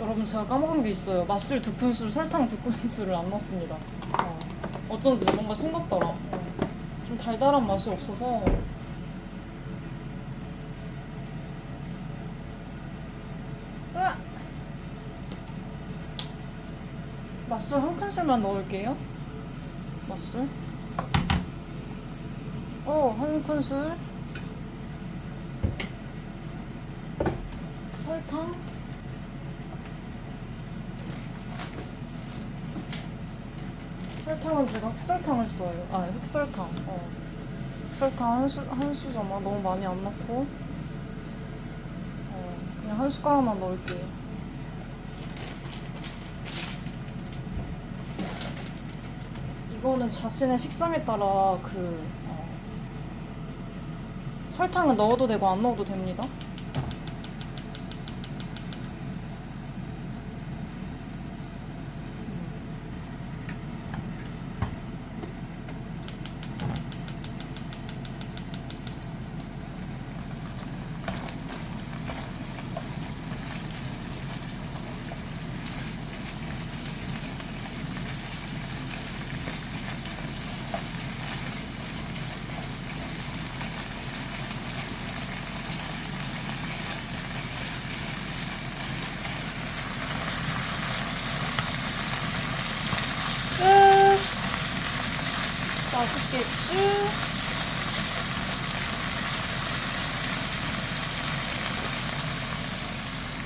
여러분 제가 까먹은 게 있어요. 맛술 두 큰술, 설탕 두 큰술을 안 넣었습니다. 어. 어쩐지 뭔가 싱겁더라. 어. 좀 달달한 맛이 없어서. 맛술 한 큰술만 넣을게요. 맛술. 어, 한 큰술. 설탕. 설탕은 제가 흑설탕을 써요. 아, 흑설탕. 어. 흑설탕 한 수, 한 수저만 너무 많이 안 넣고. 어, 그냥 한 숟가락만 넣을게요. 이거는 자신의 식성에 따라 그, 어, 설탕은 넣어도 되고 안 넣어도 됩니다. 맛있겠지?